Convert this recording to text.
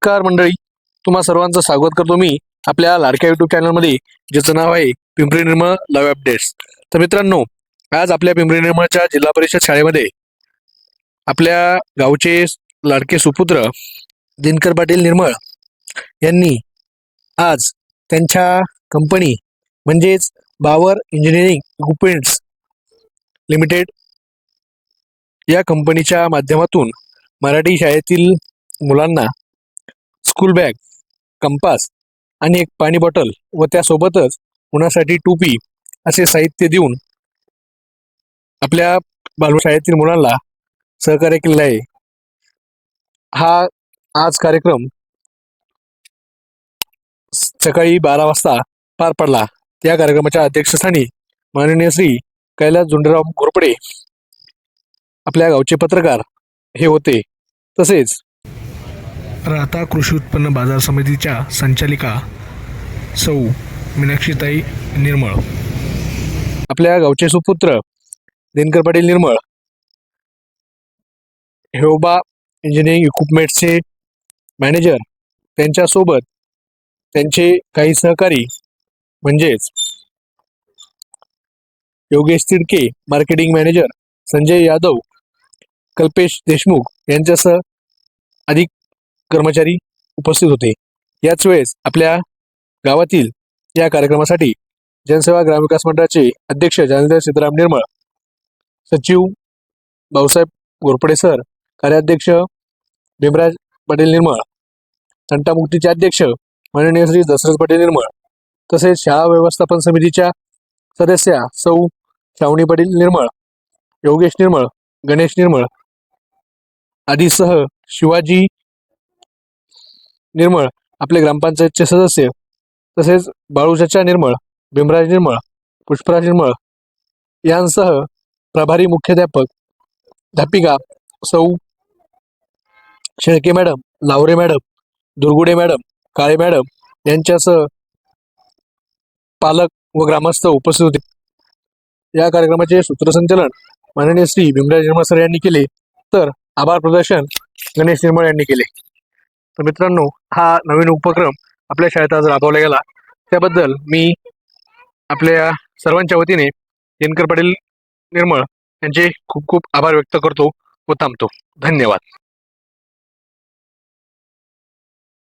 नमस्कार मंडळी तुम्हा सर्वांचं स्वागत करतो मी आपल्या लाडक्या युट्यूब चॅनलमध्ये ज्याचं नाव आहे पिंपरी निर्मळ लव अपडेट्स तर मित्रांनो आज आपल्या पिंपरी निर्मळच्या जिल्हा परिषद शाळेमध्ये आपल्या गावचे लाडके सुपुत्र दिनकर पाटील निर्मळ यांनी आज त्यांच्या कंपनी म्हणजेच बावर इंजिनिअरिंग इक्विपमेंट्स लिमिटेड या कंपनीच्या माध्यमातून मराठी शाळेतील मुलांना स्कूल बॅग कंपास आणि एक पाणी बॉटल व त्यासोबतच उन्हासाठी टोपी असे साहित्य देऊन आपल्या बालशाळेतील मुलांना सहकार्य केलेलं आहे. हा आज कार्यक्रम सकाळी बारा वाजता पार पडला. त्या कार्यक्रमाच्या अध्यक्षस्थानी माननीय श्री कैलास झुंडराव घोरपडे आपल्या गावचे पत्रकार हे होते. तसेच राहता कृषी उत्पन्न बाजार समितीच्या संचालिका सौ मीनाक्षीताई निर्मळ. आपल्या गावचे सुपुत्र दिनकर पाटील निर्मळ. हेओबा इंजिनिअरिंग इक्विपमेंट्सचे मॅनेजर त्यांच्यासोबत त्यांचे काही सहकारी म्हणजेच योगेश तिडके मार्केटिंग मॅनेजर संजय यादव कल्पेश देशमुख यांच्यासह अधिक कर्मचारी उपस्थित होते. याच वेळेस आपल्या गावातील या कार्यक्रमासाठी जनसेवा ग्रामविकास मंडळाचे अध्यक्ष जानेंद्र सीताराम निर्मळ सचिव भाऊसाहेब घोरपडे सर कार्याध्यक्ष भीमराज पटेल निर्मळ तंटामुक्तीचे अध्यक्ष माननीय श्री दशरथ पटेल निर्मळ तसेच शाळा व्यवस्थापन समितीच्या सदस्या सौ श्रावणी पाटील निर्मळ योगेश निर्मळ गणेश निर्मळ आदीसह शिवाजी निर्मळ आपले ग्रामपंचायतचे सदस्य तसेच बाळूचाचा निर्मळ भीमराज निर्मळ पुष्पराज निर्मळ यांसह प्रभारी मुख्याध्यापक धापिका सौ Shelke madam Laware madam Durgude madam Kale madam यांच्यासह पालक व ग्रामस्थ उपस्थित होते. या कार्यक्रमाचे सूत्रसंचालन माननीय श्री भीमराज निर्मळ सर यांनी केले तर आभार प्रदर्शन गणेश निर्मळ यांनी केले. तर मित्रांनो हा नवीन उपक्रम आपल्या शाळेत आज राबवला गेला. त्याबद्दल मी आपल्या सर्वांच्या वतीने दिनकर पाटील निर्मळ यांचे खूप खूप आभार व्यक्त करतो व थांबतो. धन्यवाद.